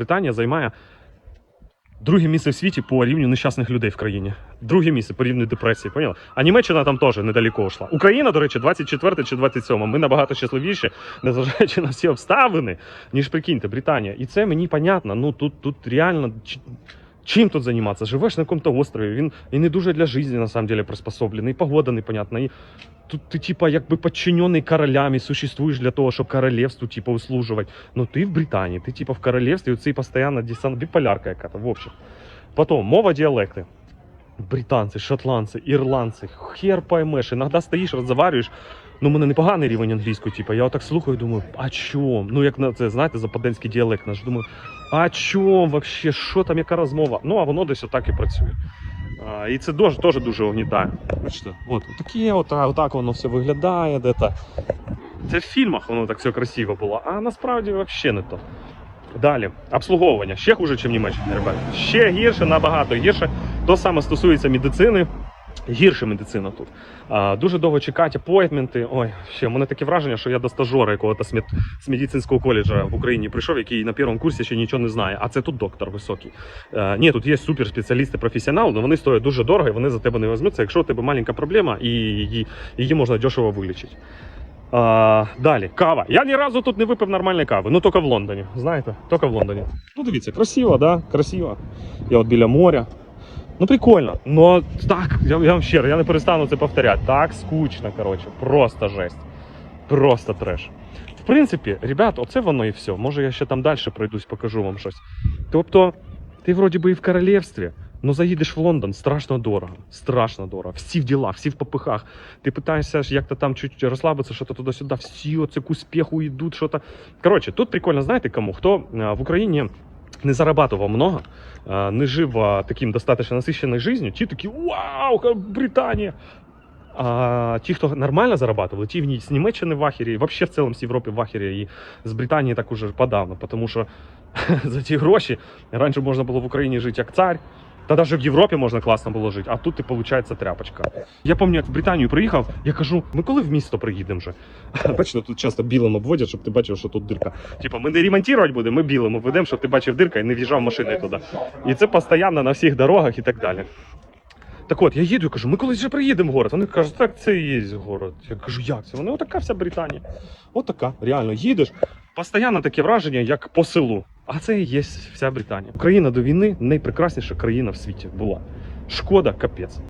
Британія займає друге місце в світі по рівню нещасних людей в країні. Друге місце по рівню депресії, поняла? А Німеччина там теж недалеко йшла. Україна, до речі, 24 чи 27. Ми набагато щасливіші, незважаючи на всі обставини, ніж прикиньте, Британія. І це мені понятно. Ну тут, тут реально. Чим тут займатися? Живеш на якому-то острові, він і не дуже для життя, на самом деле, приспособлений, і погода непонятна. І тут ти, типа, якби подчинений королями, существуєш для того, щоб королевству, типа, услужувати. Ну ти в Британії, ти типа в королевстві, оцей постійно десант, біполярка яка-то, в общем. Потом, мова діалекти. Британці, шотландці, ірландці, хер поймеш, іноді стоїш, розговарюєш. Ну, у мене непоганий рівень англійської, типу, я отак слухаю, думаю, а чом? Ну, як на це, знаєте, западенський діалект наш. Думаю, а чом вообще, що там, яка розмова? Ну, а воно десь отак і працює. А, і це дуже, теж дуже угнітає. Бачите, от таке, отак воно все виглядає, де-то. Це в фільмах воно так все красиво було, а насправді взагалі не то. Далі, обслуговування. Ще хуже, ніж в Німеччині, ребят. Ще гірше, набагато гірше. То саме стосується медицини. Гірше медицина тут. А, дуже довго чекати апойтменти. Ой, ще в мене таке враження, що я до стажера якогось з, мед... з медицинського коледжа в Україні прийшов, який на першому курсі ще нічого не знає. А це тут доктор високий. Е, ні, тут є суперспеціалісти, професіонали, але вони стоять дуже дорого, і вони за тебе не візьмуться, якщо у тебе маленька проблема і її, її можна дешево вилічити. А, далі, кава. Я ні разу тут не випив нормальної кави. Ну, тільки в Лондоні. Знаєте, тільки в Лондоні. Ну, дивіться, красиво, да? Красиво. Я от біля моря. Ну, прикольно. Ну, так, я, я вам щиро, я не перестану це повторяти. Так скучно, коротше, просто жесть. Просто треш. В принципі, ребят, оце воно і все. Може, я ще там далі пройдусь, покажу вам щось. Тобто, ти вроді би і в королівстві, ну заїдеш в Лондон, страшно дорого. Страшно дорого. Всі в ділах, всі в попихах. Ти питаєшся ж як-то там чуть розслабитися, що то туди-сюди, всі оце к успіху йдуть, що то. Коротше, тут прикольно, знаєте кому? Хто е, в Україні не зарабатывал много, э, не жив э, таким достаточно насыщенной жизнью, ті такі вау, ка- Британія. А ті, хто нормально зарабатывал, ті в ній з Німеччини в ахері, і вообще в цілому з Європи в ахері, і з Британії так уже подавно, тому що за ті гроші раніше можна було в Україні жити як цар, та навіть в Європі можна класно було жити, а тут ти, виходить, тряпочка. Я пам'ятаю, як в Британію приїхав, я кажу, ми коли в місто приїдемо вже? Бачите, тут часто білим обводять, щоб ти бачив, що тут дирка. Типа, ми не ремонтувати будемо, ми білим обведемо, щоб ти бачив дирка і не в'їжджав машиною туди. І це постійно на всіх дорогах і так далі. Так от, я їду і кажу, ми колись вже приїдемо в город. Вони кажуть, так це і є город. Я кажу, як це? Вони отака вся Британія. Отака, реально, їдеш. Постійно таке враження, як по селу. А це і є вся Британія. Україна до війни найпрекрасніша країна в світі була. Шкода, капець.